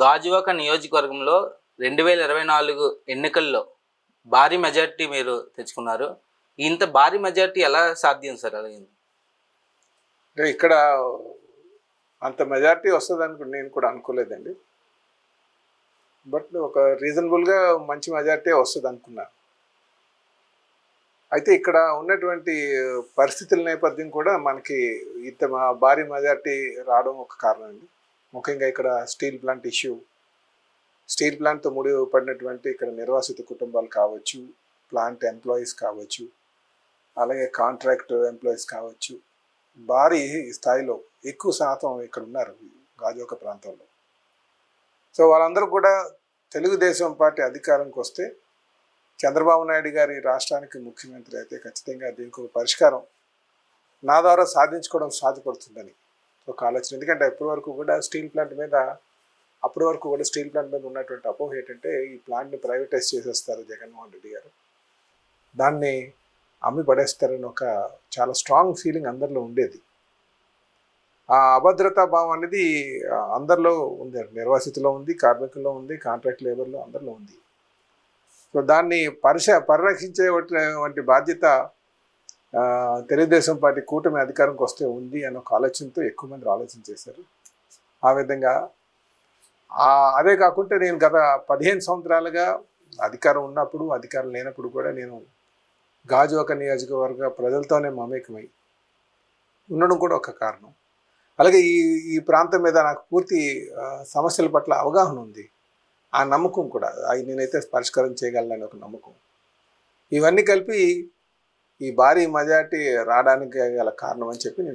గాజువాక నియోజకవర్గంలో రెండు వేల ఇరవై నాలుగు ఎన్నికల్లో భారీ మెజార్టీ మీరు తెచ్చుకున్నారు. ఇంత భారీ మెజార్టీ ఎలా సాధ్యం సార్? అలాగే అంటే ఇక్కడ అంత మెజార్టీ వస్తుంది అనుకు నేను కూడా అనుకోలేదండి. బట్ ఒక రీజనబుల్గా మంచి మెజార్టీ వస్తుంది అనుకున్నాను అయితే ఇక్కడ ఉన్నటువంటి పరిస్థితుల నేపథ్యం కూడా మనకి ఇంత భారీ మెజార్టీ రావడం ఒక కారణం అండి. ముఖ్యంగా ఇక్కడ స్టీల్ ప్లాంట్ ఇష్యూ. స్టీల్ ప్లాంట్తో ముడిపడినటువంటి ఇక్కడ నిర్వాసిత కుటుంబాలు కావచ్చు ప్లాంట్ ఎంప్లాయీస్ కావచ్చు అలాగే కాంట్రాక్ట్ ఎంప్లాయీస్ కావచ్చు. భారీ స్థాయిలో ఎక్కువ శాతం ఇక్కడ ఉన్నారు గాజోక ప్రాంతంలో. సో వాళ్ళందరూ కూడా తెలుగుదేశం పార్టీ అధికారంకి వస్తే చంద్రబాబు నాయుడు గారి రాష్ట్రానికి ముఖ్యమంత్రి అయితే ఖచ్చితంగా దీనికి ఒక పరిష్కారం నా ద్వారా సాధించుకోవడం సాధ్యపడుతుందని ఒక ఆలోచన. ఎందుకంటే ఇప్పటి వరకు కూడా స్టీల్ ప్లాంట్ మీద అప్పటి వరకు కూడా స్టీల్ ప్లాంట్ మీద ఉన్నటువంటి అపోహ ఏంటంటే ఈ ప్లాంట్ని ప్రైవేటైజ్ చేసేస్తారు జగన్మోహన్ రెడ్డి గారు. దాన్ని అమ్మి పడేస్తారని ఒక చాలా స్ట్రాంగ్ ఫీలింగ్ అందరిలో ఉండేది. ఆ అభద్రతా భావం అనేది అందరిలో ఉంది నిర్వాసితులో ఉంది కార్మికుల్లో ఉంది కాంట్రాక్ట్ లేబర్లో అందరిలో ఉంది. సో దాన్ని పరిశ పరిరక్షించే వంటి- బాధ్యత తెలుగుదేశం పార్టీ కూటమి అధికారంకి వస్తే ఉంది అన్న ఒక ఆలోచనతో ఎక్కువ మంది ఆలోచన చేశారు. ఆ విధంగా అదే కాకుండా నేను గత పదిహేను సంవత్సరాలుగా అధికారం ఉన్నప్పుడు అధికారం లేనప్పుడు కూడా నేను గాజువాక నియోజకవర్గ ప్రజలతోనే మమేకమై ఉండడం కూడా ఒక కారణం. అలాగే ఈ ఈ ప్రాంతం మీద నాకు పూర్తి సమస్యల పట్ల అవగాహన ఉంది. ఆ నమ్మకం కూడా అవి నేనైతే పరిష్కారం చేయగలనని ఒక నమ్మకం. ఇవన్నీ కలిపి ఈ భారీ మెజార్టీ రావడానికి గల కారణం అని చెప్పి నేను